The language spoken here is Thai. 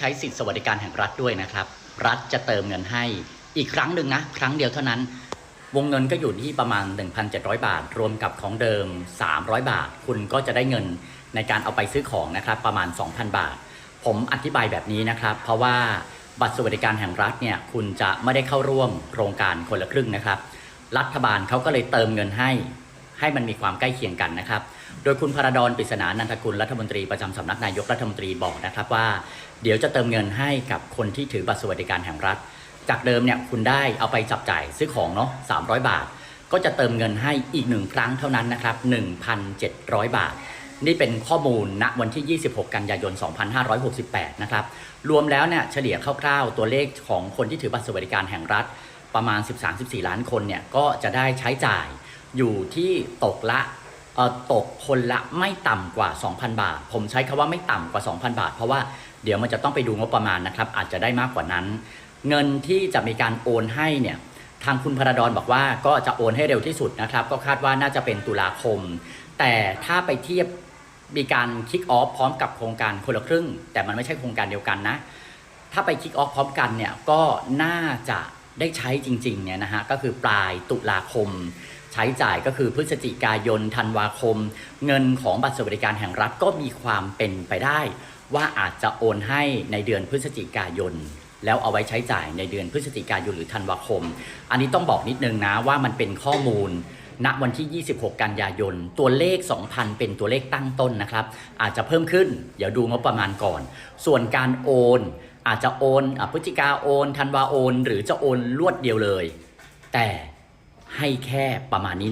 ใช้สิทธิสวัสดิการแห่งรัฐด้วยนะครับ รัฐจะเติมเงินให้อีกครั้งหนึ่งนะ ครั้งเดียวเท่านั้น วงเงินก็อยู่ที่ประมาณ 1,700 บาท รวมกับของเดิม 300 บาท คุณก็จะได้เงินในการเอาไปซื้อของนะครับ ประมาณ 2,000 บาท ผมอธิบายแบบนี้นะครับ เพราะว่าบัตรสวัสดิการแห่งรัฐเนี่ยคุณจะไม่ได้เข้าร่วมโครงการคนละครึ่งนะครับ รัฐบาลเขาก็เลยเติมเงินให้ ให้มันมีความใกล้เคียงกันนะครับ โดยคุณพระดอนปริศนานันทกุลรัฐมนตรีประจำสำนักนายกรัฐมนตรีบอกนะครับว่า เดี๋ยวจะเติมเงินให้กับคนที่ถือบัตรสวัสดิการแห่งรัฐ จากเดิมเนี่ยคุณได้เอาไปจับจ่ายซื้อของเนาะ300 บาท ก็จะเติมเงินให้อีกหนึ่งครั้งเท่านั้นนะครับ1,700 บาท นี่เป็นข้อมูลณวันที่ 26 กันยายน 2568 นะครับ รวมแล้วเนี่ยเฉลี่ยคร่าวๆตัวเลขของคนที่ถือบัตรสวัสดิการแห่งรัฐ ประมาณ 13-14 ล้านคนเนี่ยก็จะได้ใช้จ่าย อยู่ที่ตกละตกคนละไม่ต่ำกว่า 2,000 บาท ผมใช้คำว่าไม่ต่ำกว่า 2,000 บาท เพราะว่าเดี๋ยวมันจะต้องไปดูงบประมาณนะครับ อาจจะได้มากกว่านั้น เงินที่จะมีการโอนให้เนี่ยทางคุณพระดอนบอกว่าก็จะโอนให้เร็วที่สุดนะครับ ก็คาดว่าน่าจะเป็นตุลาคม แต่ถ้าไปเทียบมีการคิกออฟพร้อมกับโครงการคนละครึ่ง แต่มันไม่ใช่โครงการเดียวกันนะ ถ้าไปคิกออฟพร้อมกันเนี่ยก็น่าจะได้ใช้จริงๆเนี่ยนะฮะก็คือปลายตุลาคม ใช้จ่ายก็คือพฤศจิกายนธันวาคม เงินของบัตรสวัสดิการแห่งรัฐก็มีความเป็นไปได้ ว่าอาจจะโอนให้ในเดือนพฤศจิกายน แล้วเอาไว้ใช้จ่ายในเดือนพฤศจิกายนหรือธันวาคม อันนี้ต้องบอกนิดนึงนะว่ามันเป็นข้อมูลณวันที่ 26 กันยายน ตัวเลข 2,000 เป็นตัวเลขตั้งต้นนะครับ อาจจะเพิ่มขึ้น เดี๋ยวดูงบประมาณก่อน ส่วนการโอน อาจจะโอนอพฤศจิกาโอน ธันวาโอน หรือจะโอนรวดเดียวเลย แต่ ให้แค่ประมาณนี้